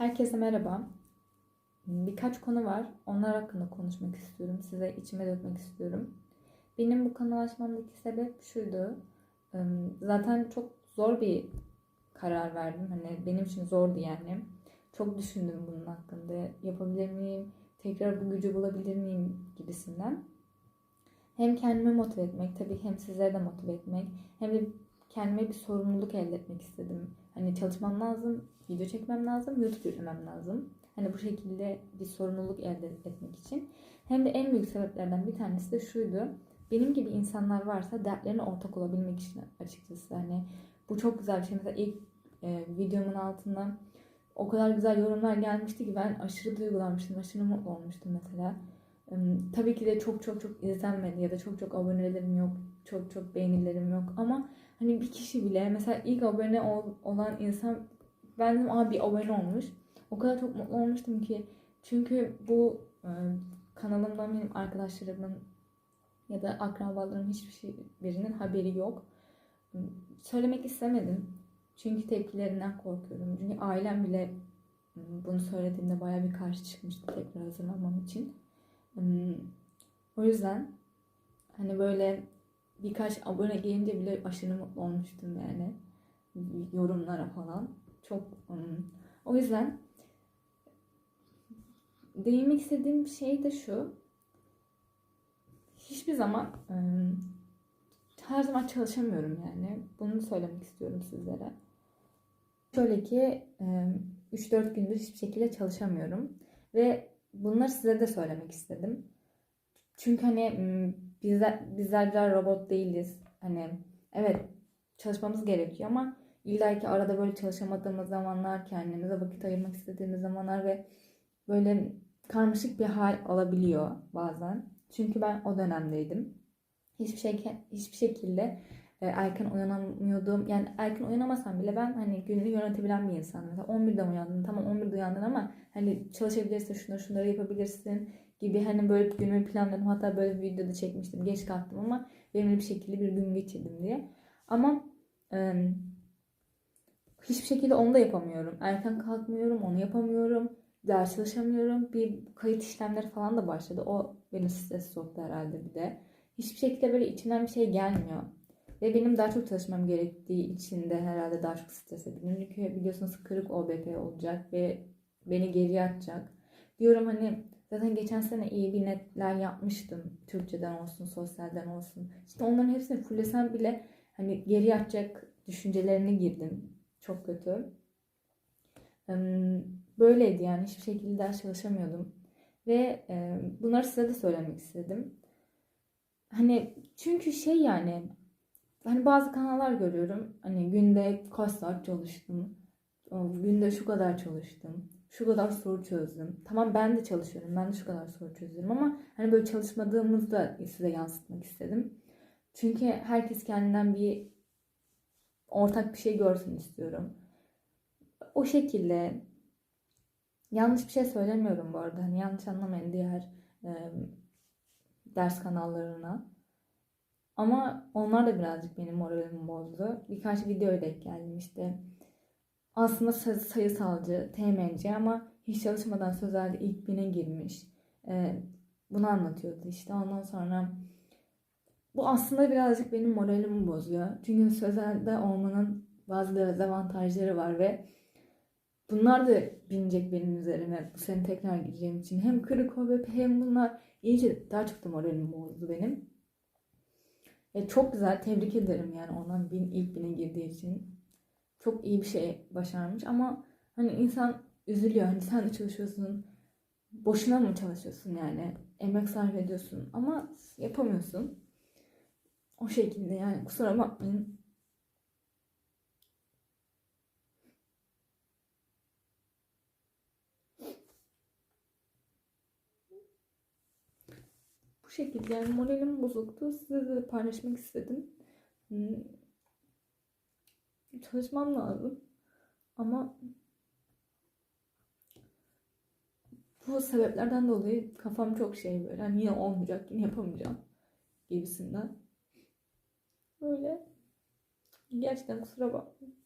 Herkese merhaba. Birkaç konu var. Onlar hakkında konuşmak istiyorum. Size içime dökmek istiyorum. Benim bu kanal açmamdaki sebep şuydu. Zaten çok zor bir karar verdim. Hani benim için zordu yani. Çok düşündüm bunun hakkında. Yapabilir miyim? Tekrar bu gücü bulabilir miyim gibisinden. Hem kendimi motive etmek, tabii hem sizleri de motive etmek, hem de kendime bir sorumluluk elde etmek istedim. Hani çalışmam lazım, video çekmem lazım, YouTube yüklemem lazım. Hani bu şekilde bir sorumluluk elde etmek için. Hem de en büyük sebeplerden bir tanesi de şuydu. Benim gibi insanlar varsa dertlerine ortak olabilmek için açıkçası. Hani bu çok güzel bir şey. Mesela ilk e, videomun altında o kadar güzel yorumlar gelmişti ki ben aşırı duygulanmıştım, aşırı mutlu olmuştum mesela. Tabii ki de çok çok çok izlenmedi ya da çok çok abonelerim yok, çok çok beğenilerim yok ama hani bir kişi bile mesela ilk abone ol- olan insan ben dedim aa abone olmuş. O kadar çok mutlu olmuştum ki çünkü bu e, kanalımdan benim arkadaşlarımın ya da akrabalarımın hiçbir şey birinin haberi yok. Söylemek istemedim. Çünkü tepkilerinden korkuyorum. Çünkü ailem bile bunu söylediğimde bayağı bir karşı çıkmıştı tekrar hazırlanmam için. Hmm, O yüzden hani böyle birkaç abone gelince bile aşırı mutlu olmuştum yani. Yorumlara falan. Çok hmm. o yüzden değinmek istediğim şey de şu. Hiçbir zaman hmm, her zaman çalışamıyorum yani. Bunu söylemek istiyorum sizlere. Şöyle ki 3-4 gündür hiçbir şekilde çalışamıyorum. Ve bunları size de söylemek istedim. Çünkü hani bizler, bizler birer robot değiliz. Hani evet çalışmamız gerekiyor ama illa ki arada böyle çalışamadığımız zamanlar, kendimize vakit ayırmak istediğimiz zamanlar ve böyle karmaşık bir hal alabiliyor bazen. Çünkü ben o dönemdeydim. Hiçbir şey hiçbir şekilde erken uyanamıyordum. Yani erken uyanamasam bile ben hani gününü yönetebilen bir insanım. Mesela 11'de uyandın. Tamam 11'de uyandın ama hani çalışabilirsin, şunları şunları yapabilirsin gibi hani böyle günümü planladım. Hatta böyle bir videoda çekmiştim. Geç kalktım ama verimli bir şekilde bir gün geçirdim diye. Ama e, hiçbir şekilde onu da yapamıyorum. Erken kalkmıyorum, onu yapamıyorum. Ders çalışamıyorum. Bir kayıt işlemleri falan da başladı. O beni stres soktu herhalde bir de. Hiçbir şekilde böyle içimden bir şey gelmiyor. Ve benim daha çok çalışmam gerektiği için de herhalde daha çok strese biniyorum. Çünkü biliyorsunuz kırık OBP olacak ve beni geriye atacak. Diyorum hani zaten geçen sene iyi bir netler yapmıştım. Türkçeden olsun, sosyalden olsun. İşte onların hepsini fullesem bile hani geriye atacak düşüncelerine girdim. Çok kötü. Böyleydi yani hiçbir şekilde ders çalışamıyordum. Ve bunları size de söylemek istedim. Hani çünkü şey yani hani bazı kanallar görüyorum. Hani günde kaç saat çalıştım. Günde şu kadar çalıştım. Şu kadar soru çözdüm. Tamam ben de çalışıyorum. Ben de şu kadar soru çözüyorum ama hani böyle çalışmadığımızı da size yansıtmak istedim. Çünkü herkes kendinden bir ortak bir şey görsün istiyorum. O şekilde yanlış bir şey söylemiyorum bu arada. Hani yanlış anlamayın diğer e, ders kanallarına. Ama onlar da birazcık benim moralimi bozdu. Birkaç videoya denk geldim işte. Aslında sayısalcı, TMC ama hiç çalışmadan sözelde ilk bine girmiş. Ee, bunu anlatıyordu işte. Ondan sonra bu aslında birazcık benim moralimi bozuyor. Çünkü sözelde olmanın bazı dezavantajları var ve bunlar da binecek benim üzerime bu sene tekrar gireceğim için. Hem kırık OBP hem bunlar iyice daha çok da moralimi bozdu benim. E, çok güzel tebrik ederim yani ondan bin, ilk bine girdiği için. Çok iyi bir şey başarmış ama hani insan üzülüyor. Hani sen de çalışıyorsun. Boşuna mı çalışıyorsun yani? Emek sarf ediyorsun ama yapamıyorsun. O şekilde yani kusura bakmayın. Bu şekilde yani moralim bozuktu. Size de paylaşmak istedim. Hmm. Çalışmam lazım. Ama bu sebeplerden dolayı kafam çok şey böyle. Hani yine olmayacak, yine yapamayacağım gibisinden. Böyle. Gerçekten kusura bakmayın.